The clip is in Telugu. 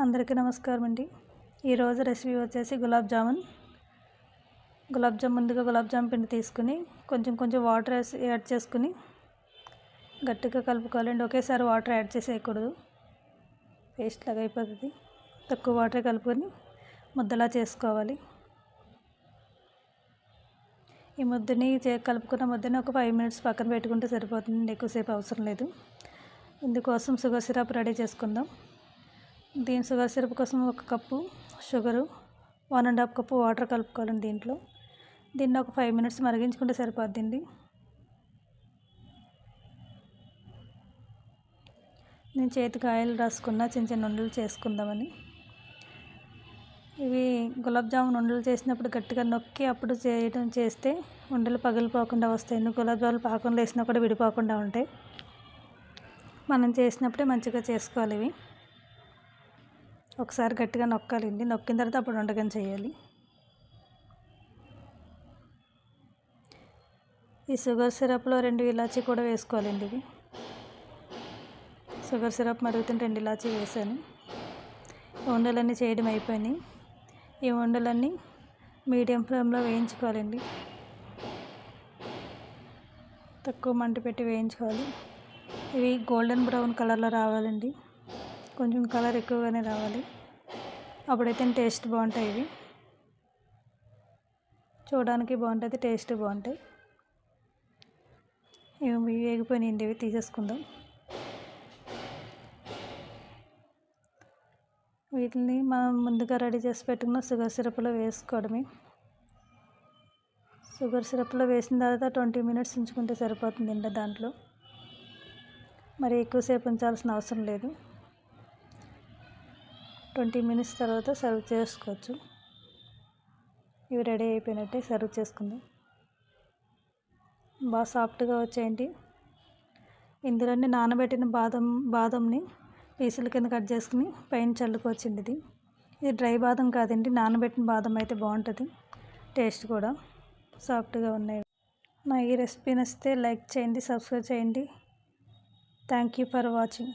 అందరికీ నమస్కారం అండి. ఈరోజు రెసిపీ వచ్చేసి గులాబ్ జామున్. గులాబ్ జామ్ ముందుగా గులాబ్ జామ్ పిండి తీసుకుని కొంచెం కొంచెం వాటర్ వేసి యాడ్ చేసుకుని గట్టిగా కలుపుకోవాలండి. ఒకేసారి వాటర్ యాడ్ చేసేయకూడదు. పేస్ట్ లాగా అయిపోతుంది. తక్కువ వాటర్ కలుపుకొని ముద్దలా చేసుకోవాలి. ఈ ముద్దని చే కలుపుకున్న ముద్దని ఒక ఫైవ్ మినిట్స్ పక్కన పెట్టుకుంటే సరిపోతుంది ఎక్కువసేపు అవసరం లేదు. ఇందుకోసం షుగర్ సిరప్ రెడీ చేసుకుందాం. దీని షుగర్ సిరప్ కోసం ఒక cup sugar one and half cup water కలుపుకోవాలండి దీంట్లో. దీన్ని ఒక ఫైవ్ మినిట్స్ మరిగించుకుంటే సరిపోద్దండి. నేను చేతికి ఆయిల్ రాసుకున్న చిన్న చిన్న ఉండలు చేసుకుందామని. ఇవి గులాబ్ జామున్ ఉండలు చేసినప్పుడు గట్టిగా నొక్కి అప్పుడు చేయడం చేస్తే ఉండలు పగిలిపోకుండా వస్తాయి. గులాబ్ జామున్ పాకంలో వేసినా కూడా విడిపోకుండా ఉంటాయి. మనం చేసినప్పుడే మంచిగా చేసుకోవాలి ఇవి. ఒకసారి గట్టిగా నొక్కాలండి నొక్కిన తర్వాత అప్పుడు వంటకం చేయాలి. ఈ షుగర్ సిరప్లో రెండు ఇలాచి కూడా వేసుకోవాలండి ఇవి. షుగర్ సిరప్ మరుగుతుంటే రెండు ఇలాచి వేసాను. ఉండలన్నీ చేయడం అయిపోయినాయి. ఈ ఉండలన్నీ మీడియం ఫ్లేమ్లో వేయించుకోవాలండి. తక్కువ మంట పెట్టి వేయించుకోవాలి. ఇవి గోల్డెన్ బ్రౌన్ కలర్లో రావాలండి. కొంచెం కలర్ ఎక్కువగానే రావాలి. అప్పుడైతే టేస్ట్ బాగుంటాయి ఇవి. చూడడానికి బాగుంటుంది టేస్ట్ బాగుంటాయి. ఇవి వేగిపోయినాయండి ఇవి తీసేసుకుందాం. వీటిని మనం ముందుగా రెడీ చేసి పెట్టుకున్న షుగర్ సిరప్లో వేసుకోవడమే. షుగర్ సిరప్లో వేసిన తర్వాత ట్వంటీ మినిట్స్ ఉంచుకుంటే సరిపోతుందండి దాంట్లో. మరి ఎక్కువసేపు ఉంచాల్సిన అవసరం లేదు. ట్వంటీ మినిట్స్ తర్వాత సర్వ్ చేసుకోవచ్చు. ఇవి రెడీ అయిపోయినట్టే సర్వ్ చేసుకుందాం. బాగా సాఫ్ట్గా వచ్చేయండి. ఇందులోనే నానబెట్టిన బాదం బాదంని పీసుల కింద కట్ చేసుకుని పైన చల్లుకోవచ్చండి ఇది ఇది డ్రై బాదం కాదండి నానబెట్టిన బాదం అయితే బాగుంటుంది. టేస్ట్ కూడా సాఫ్ట్గా ఉన్నాయి. నా ఈ రెసిపీ నచ్చితే లైక్ చేయండి సబ్స్క్రైబ్ చేయండి. Thank you for watching.